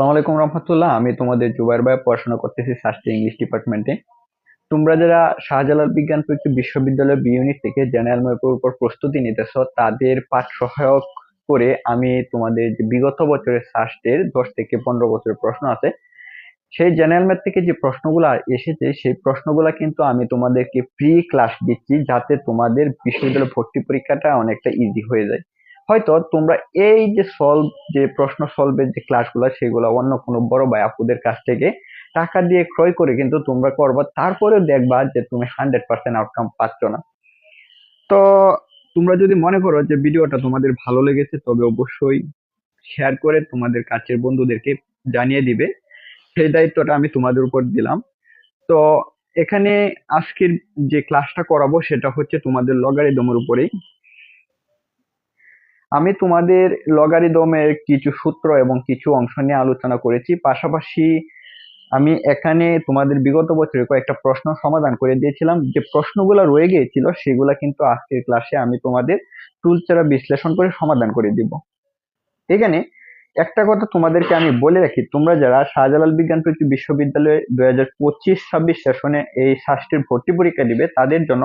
আসসালামু আলাইকুম রহমতুল্লাহ। আমি তোমাদের জুবাইর ভাই, পড়াশোনা করতেছি সাস্টে ইংলিশ ডিপার্টমেন্টে। তোমরা যারা শাহজালাল বিজ্ঞান প্রযুক্তি বিশ্ববিদ্যালয় বি ইউনিট থেকে জেনারেল ম্যাপের উপর প্রস্তুতি নিতেছ, তাদের পাঠ সহায়ক করে আমি তোমাদের যে বিগত বছরের সাস্টের দশ থেকে পনেরো বছরের প্রশ্ন আছে, সেই জেনারেল ম্যাথ থেকে যে প্রশ্নগুলো এসেছে, সেই প্রশ্নগুলো কিন্তু আমি তোমাদেরকে ফ্রি ক্লাস দিচ্ছি, যাতে তোমাদের বিশ্ববিদ্যালয় ভর্তি পরীক্ষাটা অনেকটা ইজি হয়ে যায়। হয়তো তোমরা এই যে সলভ যে প্রশ্ন সলভের যে ক্লাসগুলো সেগুলো অন্য কোনো বড় ভাই আপুদের কাছ থেকে টাকা দিয়ে ক্রয় করে কিন্তু তোমরা করবা, তারপরে দেখবা যে তুমি হান্ড্রেড পার্সেন্ট আউটকাম পাচ্ছ না। তো তোমরা যদি মনে করো যে ভিডিওটা তোমাদের ভালো লেগেছে, তবে অবশ্যই শেয়ার করে তোমাদের কাছের বন্ধুদেরকে জানিয়ে দিবে। সেই দায়িত্বটা আমি তোমাদের উপর দিলাম। তো এখানে আজকের যে ক্লাসটা করাবো, সেটা হচ্ছে তোমাদের লগারিদমের উপরেই। আমি তোমাদের লগারিদমের কিছু সূত্র এবং কিছু অংশ নিয়ে আলোচনা করেছি। পাশাপাশি আমি এখানে তোমাদের বিগত বছরে কয়েকটা প্রশ্ন সমাধান করে দিয়েছিলাম। যে প্রশ্নগুলো রয়ে গিয়েছিল, সেগুলা কিন্তু আজকের ক্লাসে আমি তোমাদের টুল ছাড়া বিশ্লেষণ করে সমাধান করে দিব। এখানে একটা কথা তোমাদেরকে আমি বলে রাখি, তোমরা যারা শাহজালাল বিজ্ঞান প্রযুক্তি বিশ্ববিদ্যালয়ে দুই হাজার পঁচিশ, ছাব্বিশ সেশনে এই শাস্ত্রের ভর্তি পরীক্ষা দিবে, তাদের জন্য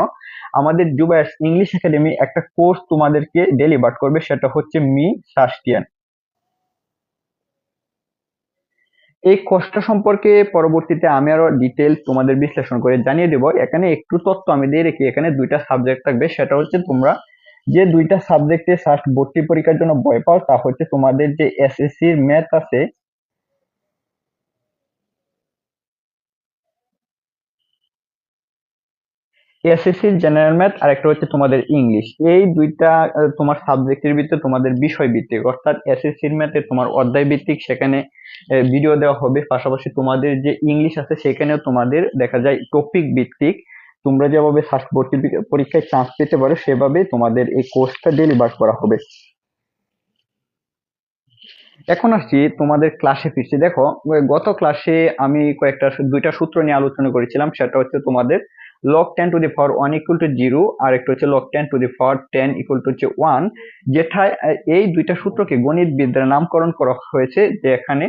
আমাদের জুবায়ার্স ইংলিশ একাডেমি একটা কোর্স তোমাদেরকে ডেলিভার করবে, সেটা হচ্ছে মি সাস্টিয়ান। এই কোর্সটা সম্পর্কে পরবর্তীতে আমি আরও ডিটেল তোমাদের বিশ্লেষণ করে জানিয়ে দেবো। এখানে একটু তথ্য আমি দিয়ে রেখি, এখানে দুইটা সাবজেক্ট থাকবে, সেটা হচ্ছে তোমরা যে দুইটা সাবজেক্টে ফার্স্ট ভর্তি পরীক্ষার জন্য ভয় পাও, তা হচ্ছে তোমাদের যে এসএসসি ম্যাথ আছে এসএসসি জেনারেল ম্যাথ আর একটা হচ্ছে তোমাদের ইংলিশ এই দুইটা তোমার সাবজেক্টের ভিতরে তোমাদের বিষয় ভিত্তিক অর্থাৎ এসএসসির ম্যাথে তোমার অধ্যায় ভিত্তিক সেখানে ভিডিও দেওয়া হবে। পাশাপাশি তোমাদের যে ইংলিশ আছে, সেখানেও তোমাদের দেখা যায় টপিক ভিত্তিক। তোমরা যেভাবে ফার্স্ট ভর্তি পরীক্ষায় চান্স পেতে পারো সেভাবে তোমাদের এই কোর্সটা ডেলিভার করা হবে। এখন আসছি তোমাদের ক্লাসে ফিরছি। দেখো গত ক্লাসে আমি কয়েকটা, দুইটা সূত্র নিয়ে আলোচনা করেছিলাম, সেটা হচ্ছে তোমাদের log ten to the power one equal to zero আর একটা হচ্ছে log ten to the power ten equal to হচ্ছে ওয়ান যেটা এই দুইটা সূত্রকে গণিত বিদ্যার নামকরণ করা হয়েছে যে এখানে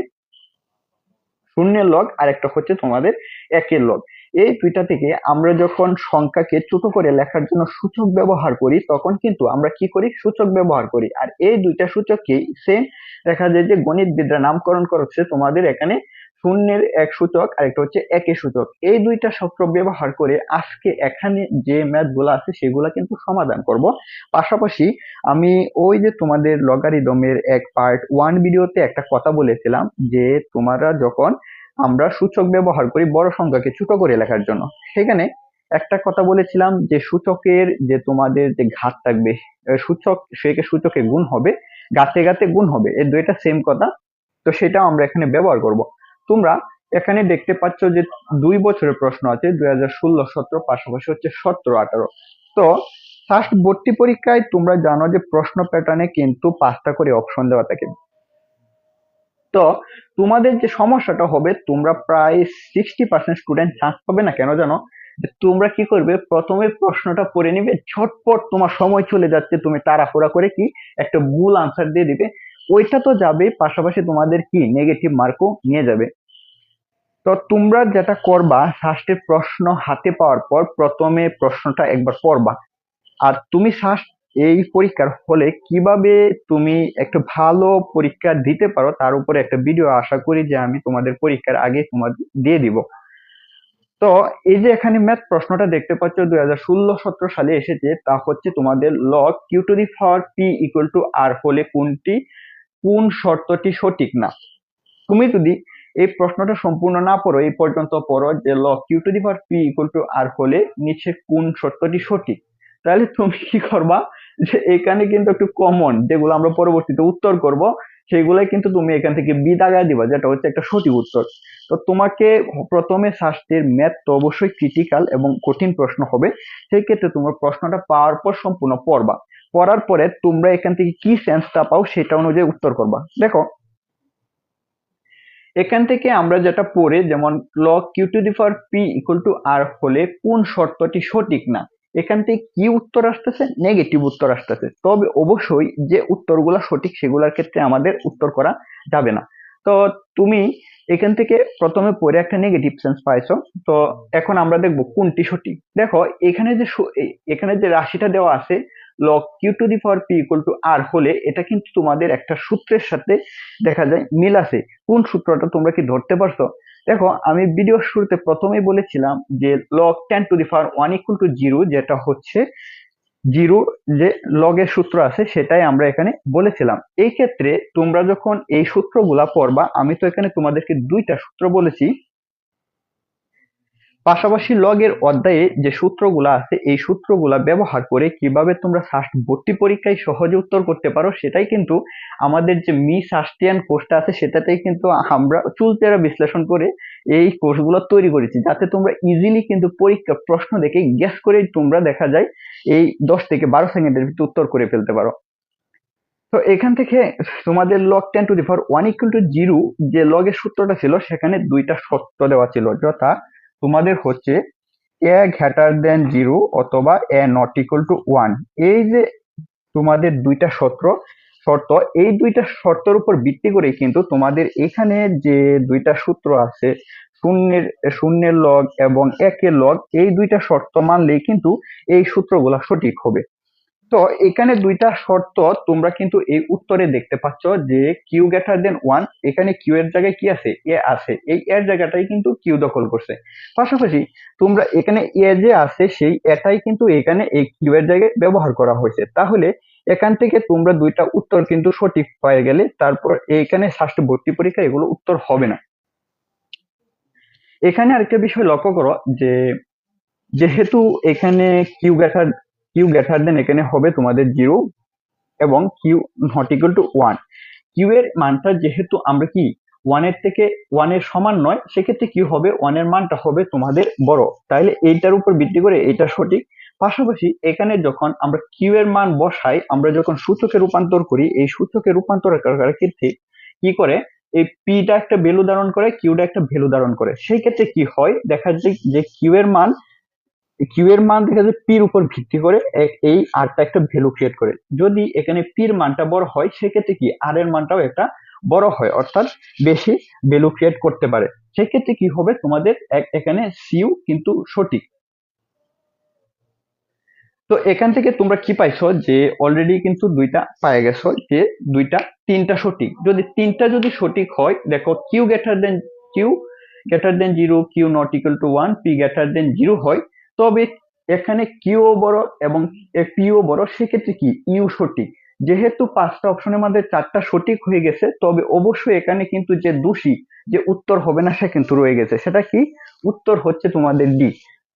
শূন্যের লগ আর একটা হচ্ছে তোমাদের একের লগ এই দুইটা থেকে আমরা যখন সংখ্যাকে ছোট করে লেখার জন্য সূচক ব্যবহার করি, তখন কিন্তু আমরা কি করি? সূচক ব্যবহার করি। আর এই দুইটা সূচককেই সেম দেখা যায় যে গণিতবিদরা নামকরণ করছে, তোমাদের এখানে শূন্যের এক সূচক আর একটা হচ্ছে একের সূচক। এই দুইটা সূত্র ব্যবহার করে আজকে এখানে যে ম্যাথগুলো আছে, সেগুলা কিন্তু সমাধান করব। পাশাপাশি আমি ওই যে তোমাদের লগারিদমের এক পার্ট ওয়ান ভিডিওতে একটা কথা বলেছিলাম, যে তোমরা যখন আমরা সূচক ব্যবহার করি বড় সংখ্যাকে ছোট করে লেখার জন্য। সেখানে একটা কথা বলেছিলাম যে সূচকের যে তোমাদের যে ঘাত থাকবে সূচক, সেকে সূচকে গুণ হবে গাতে গাতে গুণ হবে। এই দুইটা সেম কথা। তো সেটা আমরা এখানে ব্যবহার করব। তোমরা এখানে দেখতে পাচ্ছ যে দুই বছরের প্রশ্ন আছে, দুই হাজার ষোলো সতেরো পাশাপাশি হচ্ছে সতেরো আঠারো। তো ফার্স্ট ভর্তি পরীক্ষায় তোমরা জানো যে প্রশ্ন প্যাটার্নে কিন্তু পাঁচটা করে অপশন দেওয়া থাকে। তো তোমাদের যে সমস্যাটা হবে, তোমরা প্রায় সিক্সটি পার্সেন্ট স্টুডেন্ট চান্স পাবে না কেন জানো? তোমরা কি করবে, প্রথমে প্রশ্নটা পড়ে নিবে, ঝটপট তোমার সময় চলে যাচ্ছে, তুমি তাড়াহুড়া করে কি একটা ভুল আনসার দিয়ে দিবে। ওইটা তো যাবে, পাশাপাশি তোমাদের কি নেগেটিভ মার্কও নিয়ে যাবে। তো তোমরা যেটা করবা ফার্স্টে প্রশ্ন হাতে পাওয়ার পর প্রথমে প্রশ্নটা একবার পড়বা। আর তুমি ফার্স্ট এই পরীক্ষার হলে কীভাবে তুমি একটা ভালো পরীক্ষা দিতে পারো, তার উপরে একটা ভিডিও আশা করি যে আমি তোমাদের পরীক্ষার আগে তোমাদের দিয়ে দিব। তো এই যে এখানে ম্যাথ প্রশ্নটা দেখতে পাচ্ছ, দুই হাজার ষোলো সতেরো সালে এসেছে, তা হচ্ছে তোমাদের log q to the power p equal to r হলে কোনটি? কোন শর্তটি সঠিক না? তুমি যদি এই প্রশ্নটা সম্পূর্ণ না পড়ো, এই পর্যন্ত পড়ো যে log q to the power p equal to r হলে নিচে কোন শর্তটি সঠিক? তাহলে তুমি কি করবা? যে এখানে কিন্তু একটু কমন যেগুলো আমরা পরবর্তীতে উত্তর করব, সেগুলাই কিন্তু তুমি এখান থেকে বিদাগায় দিবা, যেটা হচ্ছে একটা সঠিক উত্তর। তো তোমাকে প্রথমে শাস্তির ম্যাথ তো অবশ্যই ক্রিটিক্যাল এবং কঠিন প্রশ্ন হবে সেই ক্ষেত্রে তোমার প্রশ্নটা পাওয়ার পর সম্পূর্ণ পড়বা। পড়ার পরে তোমরা এখান থেকে কি সেন্সটা পাও সেটা অনুযায়ী উত্তর করবা। দেখো, এখান থেকে আমরা যেটা পড়ে, যেমন log q to the power p equal to r হলে কোন শর্তটি সঠিক না? এখান থেকে কি উত্তর আসতেছে? নেগেটিভ উত্তর আসতেছে। তবে অবশ্যই যে উত্তরগুলো সঠিক সেগুলোর ক্ষেত্রে আমাদের উত্তর করা যাবে না। তো তুমি এখান থেকে প্রথমে পরে একটা নেগেটিভ সেন্স পাইছো। তো এখন আমরা দেখব কোনটি সঠিক। দেখো, এখানে যে এখানে যে রাশিটা দেওয়া আছে log q to the power p equal to r হলে এটা কিন্তু তোমাদের একটা সূত্রের সাথে দেখা যায়, মিল আছে। কোন সূত্রটা তোমরা কি ধরতে পারছ? দেখো, আমি ভিডিও শুরুতে প্রথমেই বলেছিলাম যে log ten to the power one equal to zero যেটা হচ্ছে জিরো যে লগের সূত্র আছে সেটাই আমরা এখানে বলেছিলাম। এই ক্ষেত্রে তোমরা যখন এই সূত্রগুলা পড়বা, আমি তো এখানে তোমাদেরকে দুইটা সূত্র বলেছি পাশাপাশি লগের অধ্যায়ে যে সূত্রগুলো আছে, এই সূত্রগুলা ব্যবহার করে কীভাবে তোমরা সাস্ট ভর্তি পরীক্ষায় সহজে উত্তর করতে পারো, সেটাই কিন্তু আমাদের যে মি সাস্টিয়ান কোর্সটা আছে, সেটাতেই কিন্তু আমরা চুলচেরা বিশ্লেষণ করে এই কোর্সগুলো তৈরি করেছি। যাতে তোমরা ইজিলি কিন্তু পরীক্ষা প্রশ্ন দেখে গ্যাস করে তোমরা দেখা যায় এই দশ থেকে বারো সেকেন্ডের ভিতরে উত্তর করে ফেলতে পারো। তো এখান থেকে তোমাদের log ten to the power one equal to zero যে লগের সূত্রটা ছিল, সেখানে দুইটা শর্ত দেওয়া ছিল, যথা তোমাদের হচ্ছে এ গ্রেটার দেন জিরো অথবা a not equal to one এই যে তোমাদের দুইটা সত্র শর্ত, এই দুইটা শর্তের উপর ভিত্তি করে কিন্তু তোমাদের এখানে যে দুইটা সূত্র আছে, শূন্যের শূন্যের লগ এবং একের লগ এই দুইটা শর্ত মানলেই কিন্তু এই সূত্রগুলা সঠিক হবে। তো এখানে দুইটা শর্ত তোমরা কিন্তু এই উত্তরে দেখতে পাচ্ছ যে কিউ গ্রেটার দেন ওয়ান এখানে কিউ এর জায়গায় কি আছে? এ আছে। এই এর জায়গাটাই কিন্তু কিউ দখল করছে। পাশাপাশি তোমরা এখানে এ যে আছে, সেই এটাই কিন্তু এখানে এই কিউ এর জায়গায় ব্যবহার করা হয়েছে। তাহলে এখান থেকে তোমরা দুইটা উত্তর কিন্তু সঠিক পেয়ে গেলে তারপর এখানে ষষ্ঠ ভর্তি পরীক্ষা এগুলো উত্তর হবে না। এখানে আরেকটা বিষয় লক্ষ্য করো যে যেহেতু এখানে q greater q greater than এখানে হবে তোমাদের জিরো এবং q not equal to one q এর মানটা যেহেতু আমরা কি? ওয়ানের থেকে ওয়ানের সমান নয়, সেক্ষেত্রে কি হবে ওয়ানের মানটা হবে তোমাদের বড়। তাইলে এইটার উপর ভিত্তি করে এটা সঠিক। পাশাপাশি এখানে যখন আমরা কিউ এর মান বসাই, আমরা যখন সূচকে রূপান্তর করি, এই সূচকে রূপান্তর করার ক্ষেত্রে কি করে? এই পিটা একটা ভ্যালু ধারণ করে কিউটা একটা ভ্যালু ধারণ করে। সেই ক্ষেত্রে কি হয়? দেখা যায় যে কিউ এর মান কিউ এর মান দেখা যায় পির উপর ভিত্তি করে এই আরটা একটা ভ্যালু ক্রিয়েট করে। যদি এখানে পির মানটা বড় হয়, সেক্ষেত্রে কি আর এর মানটাও একটা বড় হয়, অর্থাৎ বেশি ভ্যালু ক্রিয়েট করতে পারে। সেক্ষেত্রে কি হবে? তোমাদের এখানে সিউ কিন্তু সঠিক। তো এখান থেকে তোমরা কি পাইছো? যে অলরেডি কিন্তু দুইটা পায়ে গেছো, যে দুইটা তিনটা সঠিক। যদি তিনটা যদি সঠিক হয়, দেখো q greater than q greater than zero q not equal to one p greater than zero হয় তবে এখানে কিউ বড় এবং পিও বড়, সেক্ষেত্রে কি? ইউ সঠিক। যেহেতু পাঁচটা অপশনের মধ্যে চারটা সঠিক হয়ে গেছে, তবে অবশ্যই এখানে কিন্তু যে দোষী, যে উত্তর হবে না, সে কিন্তু রয়ে গেছে। সেটা কি? উত্তর হচ্ছে তোমাদের ডি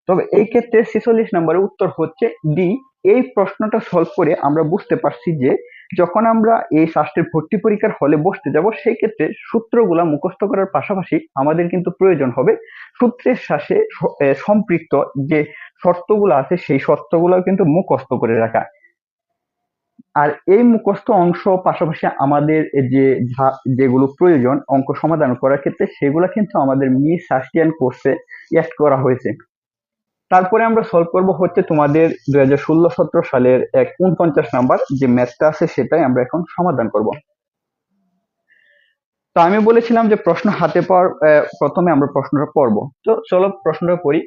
তবে এই ক্ষেত্রে ছেচল্লিশ নম্বরের উত্তর হচ্ছে ডি এই প্রশ্নটা সলভ করে আমরা বুঝতে পারছি যে যখন আমরা এই শাস্ত্রের ভর্তি পরীক্ষার হলে বসতে যাব, সেই ক্ষেত্রে সূত্রগুলা মুখস্থ করার পাশাপাশি আমাদের কিন্তু প্রয়োজন হবে সূত্রের সাথে সম্পৃক্ত যে শর্তগুলো আছে, সেই শর্তগুলো কিন্তু মুখস্থ করে রাখা। আর এই মুখস্থ অংশ পাশাপাশি আমাদের যে যেগুলো প্রয়োজন, অঙ্ক সমাধান করার ক্ষেত্রে সেগুলো কিন্তু আমাদের মিস সাস্টিয়ান কোর্সে অ্যাড করা হয়েছে। তারপরে আমরা সলভ করব হচ্ছে তোমাদের দুই হাজার ষোলো সতেরো সালের এক উনপঞ্চাশ নাম্বার যে ম্যাথটা আছে সেটাই আমরা এখন সমাধান করব। তো আমি বলেছিলাম যে প্রশ্ন হাতে পাওয়ার প্রথমে আমরা প্রশ্নটা পড়ব। তো চলো প্রশ্নটা পড়ি।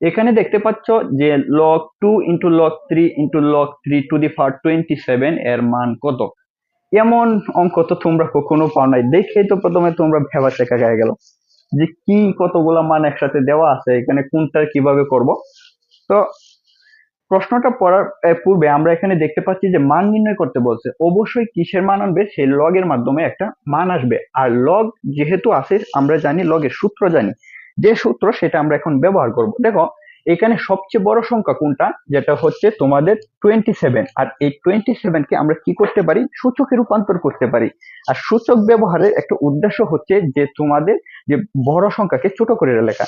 এখানে দেখতে পাচ্ছ যে log two into log three into log three to the power twenty seven এর মান কত? এমন অঙ্ক তো তোমরা কখনো পাও নাই। দেখেই তো প্রথমে তোমরা ভেবা শেখা গেল। যে কি কতগুলা মান একসাথে দেওয়া আছে, এখানে কোনটা কীভাবে করব? তো প্রশ্নটা পড়ার পূর্বে আমরা এখানে দেখতে পাচ্ছি যে মান নির্ণয় করতে বলছে। অবশ্যই কিসের মান আনবে? সেই লগের মাধ্যমে একটা মান আসবে। আর লগ যেহেতু আছে, আমরা জানি লগের সূত্র জানি। যে সূত্র সেটা আমরা এখন ব্যবহার করব। দেখো এখানে সবচেয়ে বড় সংখ্যা কোনটা? যেটা হচ্ছে তোমাদের টোয়েন্টি সেভেন আর এই টোয়েন্টি সেভেনকে আমরা কি করতে পারি? সূচকে রূপান্তর করতে পারি। আর সূচক ব্যবহারের একটা উদ্দেশ্য হচ্ছে যে তোমাদের যে বড় সংখ্যাকে ছোট করে লেখা।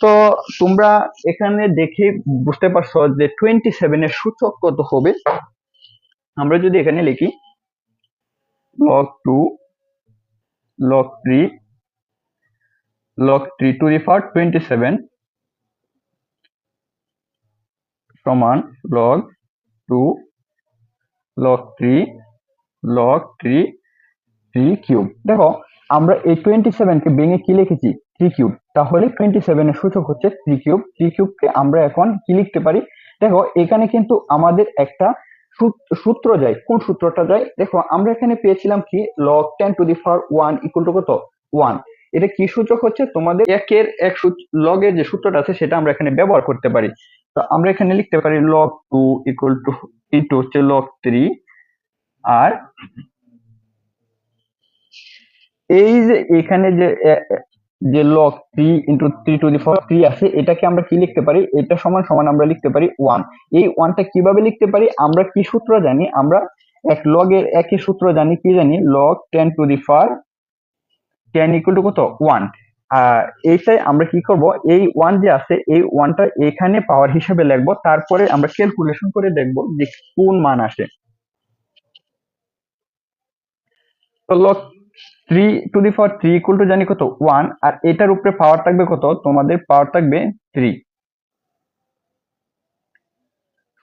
তো তোমরা এখানে দেখে বুঝতে পারছ যে টোয়েন্টি সেভেনের সূচক কত হবে? আমরা যদি এখানে লিখি log two log three log three to the twenty seven সমান log two log three log three three cube দেখো, আমরা এই টোয়েন্টি সেভেনকে ভেঙে কি লিখেছি? থ্রি কিউব তাহলে টোয়েন্টি সেভেনের সূচক হচ্ছে থ্রি কিউব থ্রি কিউবকে আমরা এখন কি লিখতে পারি? দেখো, এখানে কিন্তু আমাদের একটা সূত- সূত্র যায়। কোন সূত্রটা যায়? দেখো, আমরা এখানে পেয়েছিলাম কি? Log ten to the power one equal to কত? ওয়ান এটা কি সূচক হচ্ছে? তোমাদের একের এক লগের যে সূত্রটা আছে, সেটা আমরা এখানে ব্যবহার করতে পারি। তো আমরা এখানে লিখতে পারি log two equal to into হচ্ছে লগ থ্রি আর এই যে এখানে যে যে log three into three to the power three আছে, এটাকে আমরা কি লিখতে পারি? এটা সমান সমান আমরা লিখতে পারি ওয়ান এই ওয়ানটা কীভাবে লিখতে পারি? আমরা কি সূত্র জানি? আমরা এক লগের একই সূত্র জানি, কি জানি? Log ten to the power ten equal to কত? ওয়ান এইটাই আমরা কি করব? এই ওয়ান যে আছে, এই ওয়ানটা এখানে পাওয়ার হিসেবে লিখব, তারপরে আমরা ক্যালকুলেশন করে দেখব যে কোন মান আসে। তো log three to the power three equal to জানি কত? ওয়ান আর এটার উপরে পাওয়ার থাকবে কত? তোমাদের পাওয়ার থাকবে থ্রি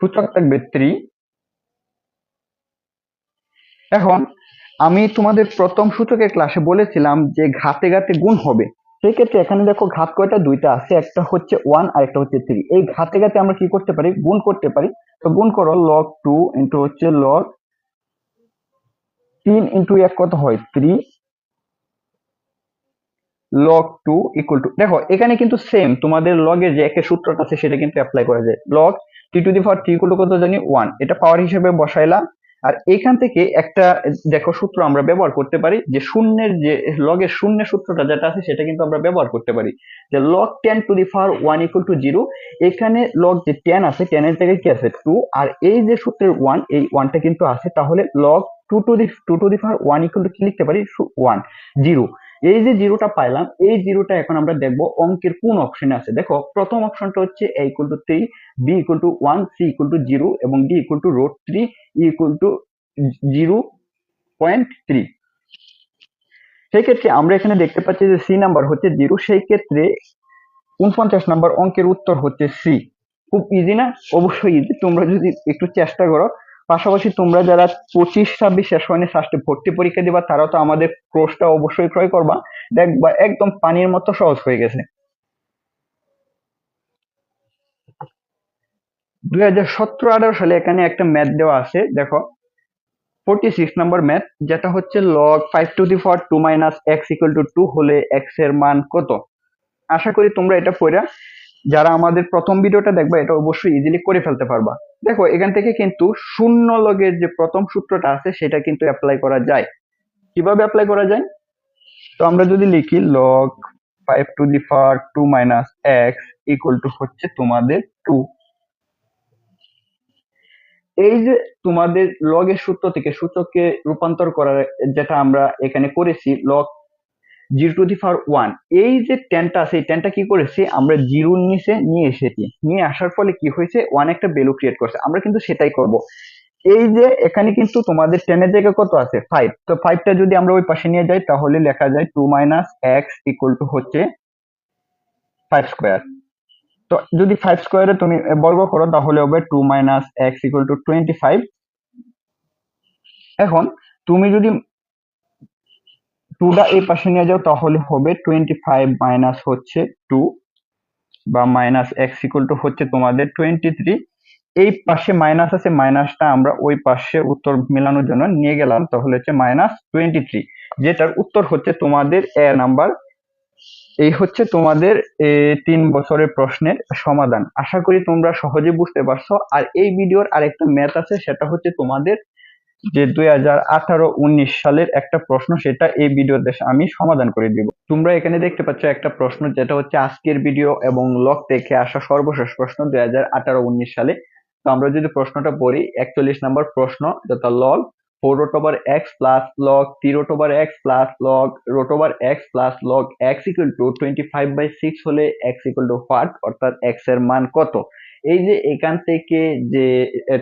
সূচক থাকবে থ্রি এখন আমি তোমাদের প্রথম সূচকের ক্লাসে বলেছিলাম যে ঘাতে ঘাতে গুণ হবে। সেই ক্ষেত্রে এখানে দেখো ঘাত কয়টা? দুইটা আছে, একটা হচ্ছে ওয়ান আর একটা হচ্ছে থ্রি এই ঘাতে ঘাতে আমরা কি করতে পারি? গুণ করতে পারি। তো গুণ করো লগ টু ইন্টু হচ্ছে লগ তিন ইন্টু এক কত হয়? Three log two equal to দেখো, এখানে কিন্তু সেম তোমাদের লগের যে একের সূত্রটা আছে সেটা কিন্তু অ্যাপ্লাই করা যায়। Log t to the power t equal to কত জানি? ওয়ান এটা পাওয়ার হিসেবে বসাইলাম আর এখান থেকে একটা, দেখো সূত্র আমরা ব্যবহার করতে পারি যে শূন্যের যে লগের শূন্য সূত্রটা যেটা আছে সেটা কিন্তু আমরা ব্যবহার করতে পারি। যে log ten to the power one equal to zero এখানে লগ যে টেন আছে টেনের জায়গায় কি আছে? টু আর এই যে সূত্রের ওয়ান এই ওয়ানটা কিন্তু আছে, তাহলে log two to the two to the power one equal to কি লিখতে পারি? ওয়ান জিরো এই যে জিরোটা পাইলাম, এই জিরোটা এখন আমরা দেখব অঙ্কের কোন অপশনে আছে। দেখো, প্রথম অপশনটা হচ্ছে a equal to three b equal to one c equal to zero এবং d equal to root three equal to zero point three সেই ক্ষেত্রে আমরা এখানে দেখতে পাচ্ছি যে সি নাম্বার হচ্ছে জিরো সেই ক্ষেত্রে উনপঞ্চাশ নাম্বার অঙ্কের উত্তর হচ্ছে সি খুব ইজি না? অবশ্যই ইজি তোমরা যদি একটু চেষ্টা করো পাশাপাশি তোমরা যারা পঁচিশ, ছাব্বিশ হয়নি ফার্স্টে ভর্তি পরীক্ষা দিবা, তারাও তো আমাদের কোর্সটা অবশ্যই ক্রয় করবা। দেখবা একদম পানির মতো সহজ হয়ে গেছে। দুই হাজার সতেরো, আঠারো সালে এখানে একটা ম্যাথ দেওয়া আছে, দেখো। ফোরটি সিক্স নাম্বার ম্যাথ যেটা হচ্ছে log five to the power two minus x equal to two হলে এক্সের মান কত? আশা করি তোমরা এটা পড়া যারা আমাদের প্রথম ভিডিওটা দেখবা, এটা অবশ্যই ইজিলি করে ফেলতে পারবা। দেখো, এখান থেকে কিন্তু শূন্য লগের যে প্রথম সূত্রটা আছে, সেটা কিন্তু অ্যাপ্লাই করা যায়। কীভাবে অ্যাপ্লাই করা যায়? তো আমরা যদি লিখি log five to the power two minus x equal to হচ্ছে তোমাদের টু এই যে তোমাদের লগের সূত্র থেকে সূচককে রূপান্তর করার যেটা আমরা এখানে করেছি log zero to the power one এই যে টেনটা আছে, এই টেনটা কি করেছি? আমরা জিরোর নিচে নিয়ে এসেছি। নিয়ে আসার ফলে কি হয়েছে? ওয়ান একটা ভ্যালু ক্রিয়েট করছে। আমরা কিন্তু সেটাই করব। এই যে এখানে কিন্তু তোমাদের টেনের জায়গা কত আছে? ফাইভ তো ফাইভটা যদি আমরা ওই পাশে নিয়ে যাই, তাহলে লেখা যায় two minus x equal to হচ্ছে ফাইভ স্কোয়ার তো যদি ফাইভ স্কোয়ারে তুমি বর্গ করো, তাহলে হবে two minus x equal to twenty five এখন তুমি যদি টুটা এই পাশে নিয়ে যাও তাহলে হবে টোয়েন্টি ফাইভ মাইনাস হচ্ছে টু বা মাইনাস এক্স ইকুয়াল টু হচ্ছে তোমাদের টোয়েন্টি থ্রি এই পাশে মাইনাস আছে মাইনাসটা আমরা ওই পাশে উত্তর মেলানোর জন্য নিয়ে গেলাম, তাহলে হচ্ছে মাইনাস টোয়েন্টি থ্রি যেটার উত্তর হচ্ছে তোমাদের এ নাম্বার। এই হচ্ছে তোমাদের তিন বছরের প্রশ্নের সমাধান। আশা করি তোমরা সহজে বুঝতে পারছ। আর এই ভিডিওর আরেকটা ম্যাথ আছে, সেটা হচ্ছে তোমাদের যে দুই হাজার আঠারো উনিশ সালের একটা প্রশ্ন, সেটা এই ভিডিওতে আমি সমাধান করে দিব। তোমরা এখানে দেখতে পাচ্ছ একটা প্রশ্ন, যেটা হচ্ছে আজকের ভিডিও এবং লক থেকে আসা সর্বশেষ প্রশ্ন দুই হাজার আঠারো উনিশ সালে। তো আমরা যদি প্রশ্নটা পড়ি, একচল্লিশ নম্বর প্রশ্ন, যথা log four root x plus log three root x plus log root over x plus log x equal to twenty five by six হলে এক্স ইকুয়াল টু হোয়াট অর্থাৎ এক্সের মান কত? এই যে এখান থেকে যে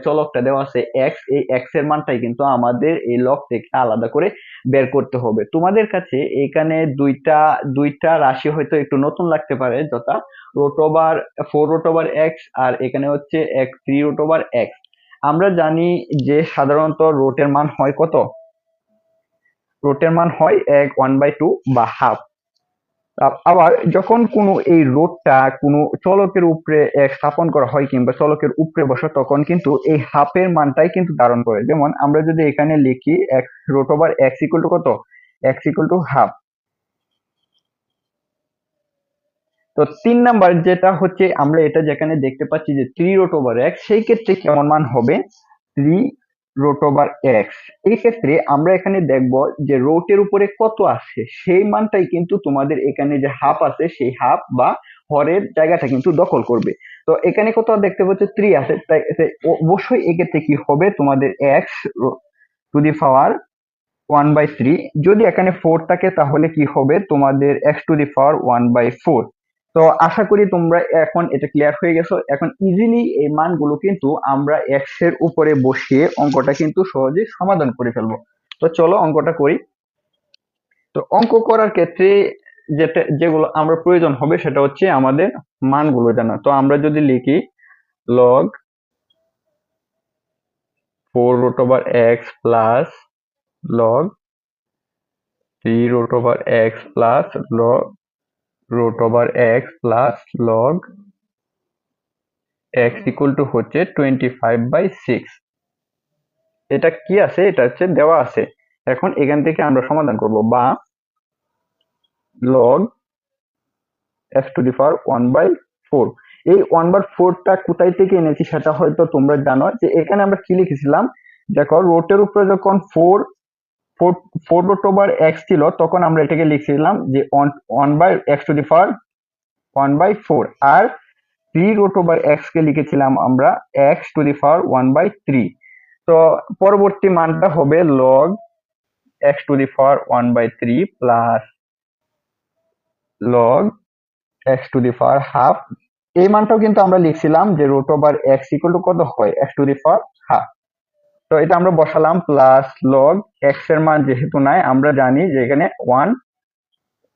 চলকটা দেওয়া আছে এক্স এই এক্সের মানটাই কিন্তু আমাদের এই লক থেকে আলাদা করে বের করতে হবে। তোমাদের কাছে এখানে দুইটা দুইটা রাশি হয়তো একটু নতুন লাগতে পারে, যথা root over four root over x আর এখানে হচ্ছে x three root over x আমরা জানি যে সাধারণত রোটের মান হয় কত? রোটের মান হয় এক ওয়ান বাই টু বা হাফ আবার যখন কোনো এই রোডটা কোনো চলকের উপরে স্থাপন করা হয় কিংবা চলকের উপরে বসে, তখন কিন্তু এই হাফের মানটাই কিন্তু ধারণ করে। যেমন আমরা যদি এখানে লিখি x root over x equal to কত? এক্স ইকুয়াল টু হাফ তো তিন নাম্বার যেটা হচ্ছে, আমরা এটা যেখানে দেখতে পাচ্ছি যে থ্রি রোট ওভার এক্স সেই ক্ষেত্রে কেমন মান হবে? থ্রি রোট ওভার এক্স এই ক্ষেত্রে আমরা এখানে দেখব যে রোটের উপরে কত আছে, সেই মানটাই কিন্তু তোমাদের এখানে যে হাফ আছে, সেই হাফ বা হরের জায়গাটা কিন্তু দখল করবে। তো এখানে কত দেখতে পাচ্ছ? থ্রি আছে। তাই অবশ্যই এক্ষেত্রে কি হবে? তোমাদের x to the power one by three যদি এখানে ফোর থাকে, তাহলে কি হবে? তোমাদের x to the power one by four তো আশা করি তোমরা এখন এটা ক্লিয়ার হয়ে গেছো। এখন ইজিলি এই মানগুলো কিন্তু আমরা এক্সের উপরে বসিয়ে অঙ্কটা কিন্তু সহজে সমাধান করে ফেলব। তো চলো অঙ্কটা করি। তো অঙ্ক করার ক্ষেত্রে যেটা, যেগুলো আমরা প্রয়োজন হবে সেটা হচ্ছে আমাদের মানগুলো জানা। তো আমরা যদি লিখি log four root over x plus log three root over x plus log root over x plus log x equal to হচ্ছে টোয়েন্টি ফাইভ বাই সিক্স এটা কি আছে? এটা হচ্ছে দেওয়া আছে। এখন এখান থেকে আমরা সমাধান করব বা log x to the power one by four এই ওয়ান বাই ফোরটা কোথায় থেকে এনেছি সেটা হয়তো তোমরা জানো যে এখানে আমরা কি লিখেছিলাম? দেখো রোটের উপরে যখন four four root over x ছিল, তখন আমরা এটাকে লিখছিলাম যে one by x to the power one by four R three root x কে লিখেছিলাম আমরা x to the power one by three তো পরবর্তী মানটা হবে log x to the power one by three plus log x to the power half এই মানটাও কিন্তু আমরা লিখছিলাম যে root over x equal to কত হয়? X to the power half তো এটা আমরা বসালাম প্লাস লগ এক্সের মান যেহেতু নাই, আমরা জানি যে এখানে ওয়ান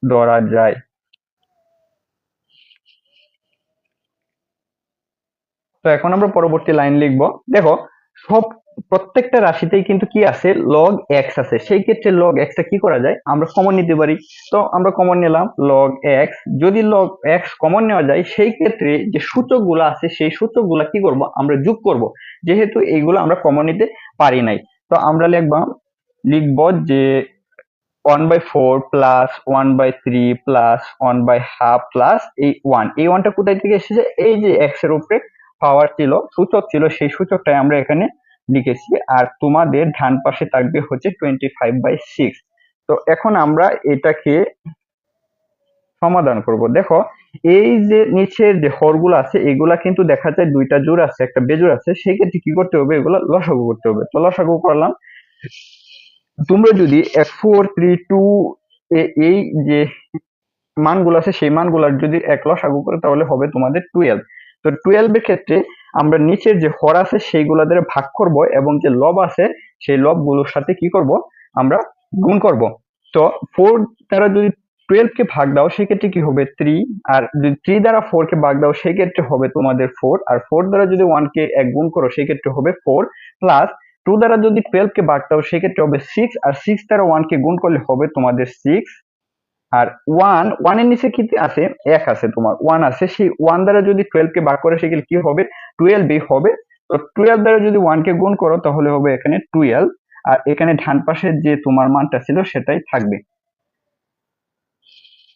ধরা যায়। তো এখন আমরা পরবর্তী লাইন লিখব। দেখো, সব প্রত্যেকটা রাশিতেই কিন্তু কি আছে? লগ এক্স আছে। সেই ক্ষেত্রে লগ এক্সটা কি করা যায়? আমরা কমন নিতে পারি। তো আমরা কমন নিলাম লগ এক্স যদি লগ এক্স কমন নেওয়া যায়, সেই ক্ষেত্রে যে সূচকগুলো আছে, সেই সূচকগুলো কি করব? আমরা যোগ করব। যেহেতু এইগুলো আমরা কমন নিতে পারি নাই। তো আমরা লিখব লিখব যে one by four plus one by three plus one by half plus এই ওয়ান এই ওয়ানটা কোথায় থেকে এসেছে? এই যে এক্সের উপরে পাওয়ার ছিল, সূচক ছিল, সেই সূচকটাই আমরা এখানে লিখেছি, আর তোমাদের ডান পাশে থাকবে হচ্ছে টোয়েন্টি ফাইভ বাই সিক্স তো এখন আমরা এটাকে সমাধান করব। দেখো, এই যে নিচের যে হরগুলো আছে, এগুলা কিন্তু দেখা যায় দুইটা জোর আছে, একটা বেজোর আছে। সেই ক্ষেত্রে কি করতে হবে? এগুলো লসাগু করতে হবে। তো লসাগু করলাম। তোমরা যদি এক ফোর থ্রি টু এই যে মানগুলো আছে, সেই মানগুলার যদি এক লসাগু করে, তাহলে হবে তোমাদের টুয়েলভ তো টুয়েলভ এর ক্ষেত্রে আমরা নিচের যে হর আছে সেইগুলা দ্বারা ভাগ করব এবং যে লব আছে সেই লবগুলোর সাথে কি করব? আমরা গুণ করব। তো ফোর দ্বারা যদি টুয়েলভ কে ভাগ দাও, সেক্ষেত্রে কি হবে? থ্রি আর যদি থ্রি দ্বারা ফোর কে ভাগ দাও, সেক্ষেত্রে হবে তোমাদের ফোর আর ফোর দ্বারা যদি ওয়ান কে এক গুণ করো, সেক্ষেত্রে হবে ফোর প্লাস টু দ্বারা যদি টুয়েলভ কে ভাগ দাও, সেক্ষেত্রে হবে সিক্স আর সিক্স দ্বারা ওয়ান কে গুণ করলে হবে তোমাদের সিক্স আর ওয়ান ওয়ানের নিচে কি আছে? এক আছে তোমার। ওয়ান আছে। সেই ওয়ান দ্বারা যদি টুয়েলভ কে ভাগ করে সেগুলো কি হবে? টুয়েলভই হবে। তো টুয়েলভ দ্বারা যদি ওয়ান কে গুণ করো, তাহলে হবে এখানে টুয়েলভ আর এখানে ধান পাশের যে তোমার মানটা ছিল, সেটাই থাকবে।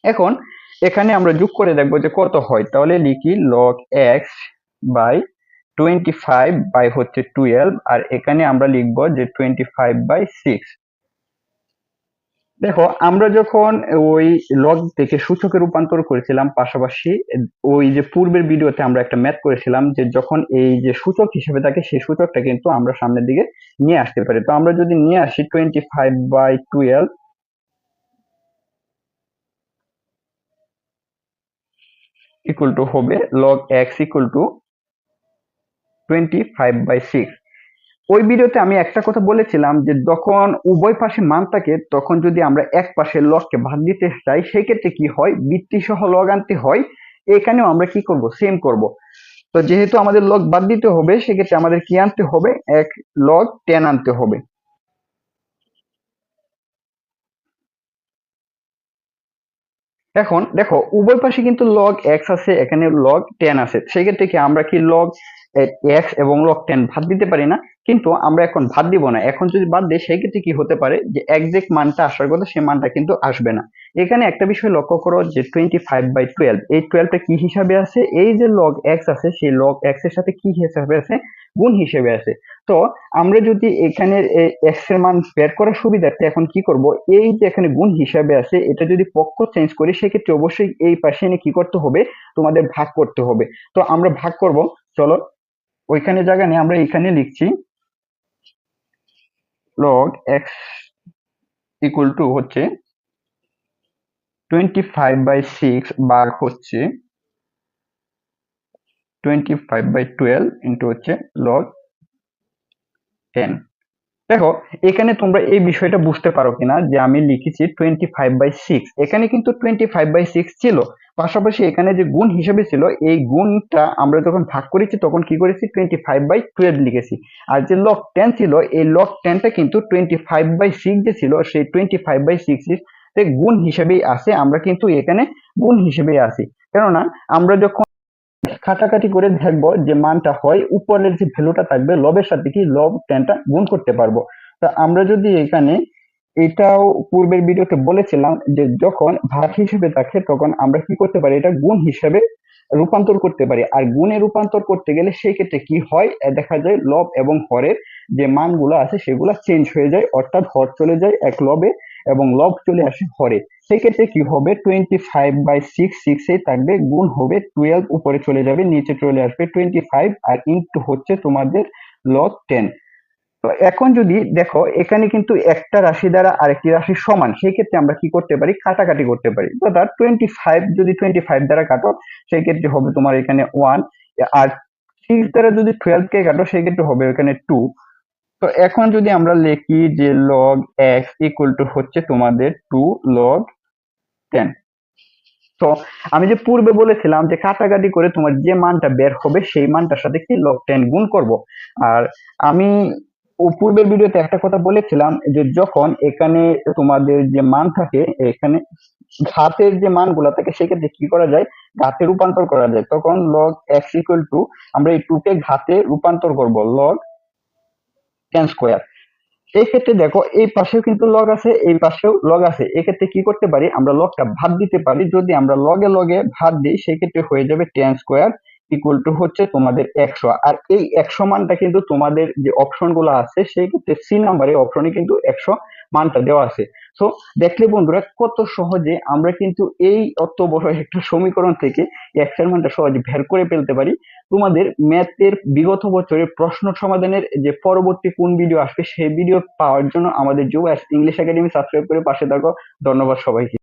এখন এখানে আমরা যোগ করে দেখব যে কত হয়। তাহলে লিখি log x by twenty five by হচ্ছে টুয়েলভ আর এখানে আমরা লিখব যে টোয়েন্টি ফাইভ বাই সিক্স দেখো, আমরা যখন ওই লগ থেকে সূচকে রূপান্তর করেছিলাম, পাশাপাশি ওই যে পূর্বের ভিডিওতে আমরা একটা ম্যাথ করেছিলাম যে যখন এই যে সূচক হিসেবে থাকে, সেই সূচকটা কিন্তু আমরা সামনের দিকে নিয়ে আসতে পারি। তো আমরা যদি নিয়ে আসি twenty five by twelve equal to হবে log x equal to twenty five by six ওই ভিডিওতে আমি একটা কথা বলেছিলাম যে যখন উভয় পাশে মান থাকে, তখন যদি আমরা এক পাশে লগকে ভাগ দিতে চাই, সেক্ষেত্রে কি হয়? বৃত্তি সহ লগ আনতে হয়। এখানেও আমরা কি করব? সেম করব। তো যেহেতু আমাদের লগ বাদ দিতে হবে, সেক্ষেত্রে আমাদের কি আনতে হবে? এক লগ টেন আনতে হবে। এখন দেখো, উভয় পাশে কিন্তু লগ এক্স আছে, এখানে লগ টেন আছে। সেক্ষেত্রে কি আমরা কি লগ এক্স এবং লগ টেন ভাগ দিতে পারি না? কিন্তু আমরা এখন ভাগ দিব না। এখন যদি বাদ দিই, সেক্ষেত্রে কি হতে পারে যে একজ্যাক্ট মানটা আসার কথা সেই মানটা কিন্তু আসবে না। এখানে একটা বিষয় লক্ষ্য করো যে টোয়েন্টি ফাইভ বাই টুয়েলভ এই টুয়েলভটা কি হিসাবে আছে? এই যে লগ এক্স আছে, সেই লগ এক্সের সাথে কি হিসাবে আছে? গুণ হিসেবে আছে। তো আমরা যদি এখানে এক্সের মান বের করার সুবিধার্থে এখন কি করব? এই যে এখানে গুণ হিসাবে আছে, এটা যদি পক্ষ চেঞ্জ করি, সেক্ষেত্রে অবশ্যই এই পাশে এনে কি করতে হবে? তোমাদের ভাগ করতে হবে। তো আমরা ভাগ করব। চলো, ওইখানে জায়গা নিয়ে আমরা এখানে লিখছি লগ এক্স ইকুয়াল টু হচ্ছে টোয়েন্টি ফাইভ বাই সিক্স বার হচ্ছে টোয়েন্টি ফাইভ বাই টুয়েলভ হচ্ছে লগ টেন দেখো, এখানে তোমরা এই বিষয়টা বুঝতে পারো কিনা যে আমি লিখেছি এখানে কিন্তু ছিল। পাশাপাশি এখানে যে গুণ হিসেবে ছিল, এই গুণটা আমরা যখন ভাগ করেছি, তখন কি করেছি? লিখেছি। আর যে লক টেন ছিল, এই লক টেনটা কিন্তু টোয়েন্টি ফাইভ বাই সিক্স যে ছিল, সেই গুণ হিসেবেই আছে। আমরা কিন্তু এখানে গুণ হিসেবেই আছি। কেননা, আমরা যখন কাটাকাটি করে দেখব যে মানটা হয়, উপরের যে ভ্যালুটা থাকবে, লবের সাথে কি লব টেনটা গুণ করতে পারব। তা আমরা যদি এখানে এটাও পূর্বের ভিডিওতে বলেছিলাম যে যখন ভাগ হিসেবে থাকে, তখন আমরা কি করতে পারি? এটা গুণ হিসেবে রূপান্তর করতে পারি। আর গুণে রূপান্তর করতে গেলে সেই ক্ষেত্রে কি হয়? দেখা যায় লব এবং হরের যে মানগুলো আছে, সেগুলো চেঞ্জ হয়ে যায়, অর্থাৎ হর চলে যায় এক লবে। এবং লব চলে আসে হরে। সেক্ষেত্রে কি হবে? টোয়েন্টি ফাইভ বাই সিক্স সিক্সে থাকবে, গুণ হবে টুয়েলভ উপরে চলে যাবে, নিচে চলে আসবে টোয়েন্টি ফাইভ আর ইন্টু হচ্ছে তোমাদের লগ টেন তো এখন যদি দেখো, এখানে কিন্তু একটা রাশি দ্বারা আরেকটি রাশি সমান সেই ক্ষেত্রে আমরা কি করতে পারি? কাটাকাটি করতে পারি। অর্থাৎ টোয়েন্টি ফাইভ যদি টোয়েন্টি ফাইভ দ্বারা কাটো সেই ক্ষেত্রে হবে তোমার এখানে ওয়ান আর সিক্স দ্বারা যদি টুয়েলভ কে কাটো সেই ক্ষেত্রে হবে এখানে টু তো এখন যদি আমরা লিখি যে লগ এক্স ইকুয়াল টু হচ্ছে তোমাদের টু লগ টেন তো আমি যে পূর্বে বলেছিলাম যে কাটাকাটি করে তোমার যে মানটা বের হবে সেই মানটার সাথে কি লগ টেন গুণ করব? আর আমি ও পূর্বের ভিডিওতে একটা কথা বলেছিলাম যে যখন এখানে তোমাদের যে মান থাকে, এখানে ঘাতের যে মানগুলো থাকে সেক্ষেত্রে কি করা যায়? ঘাতে রূপান্তর করা যায়। তখন লগ এক্স ইকুয়াল টু আমরা এই টু কে ঘাতে রূপান্তর করব। লগ টেন স্কোয়ার এই ক্ষেত্রে দেখো, এই পাশেও কিন্তু লগ আছে, এই পাশেও লগ আছে। এক্ষেত্রে কি করতে পারি? আমরা লগটা ভাগ দিতে পারি। যদি আমরা লগে লগে ভাগ দিই সেক্ষেত্রে হয়ে যাবে টেন স্কোয়ার ইকুয়াল টু হচ্ছে তোমাদের একশো। আর এই একশো মানটা কিন্তু তোমাদের যে অপশনগুলো আছে, সেই ক্ষেত্রে সি নাম্বারে অপশনে কিন্তু একশো মানটা দেওয়া আছে। সো দেখলে বন্ধুরা, কত সহজে আমরা কিন্তু এই বড় একটা সমীকরণ থেকে এক্সের মানটা সহজে বের করে ফেলতে পারি। তোমাদের ম্যাথের বিগত বছরের প্রশ্ন সমাধানের যে পরবর্তী কোন ভিডিও আসবে, সেই ভিডিও পাওয়ার জন্য আমাদের যুব ইংলিশ একাডেমি সাবস্ক্রাইব করে পাশে থাকো। ধন্যবাদ সবাইকে।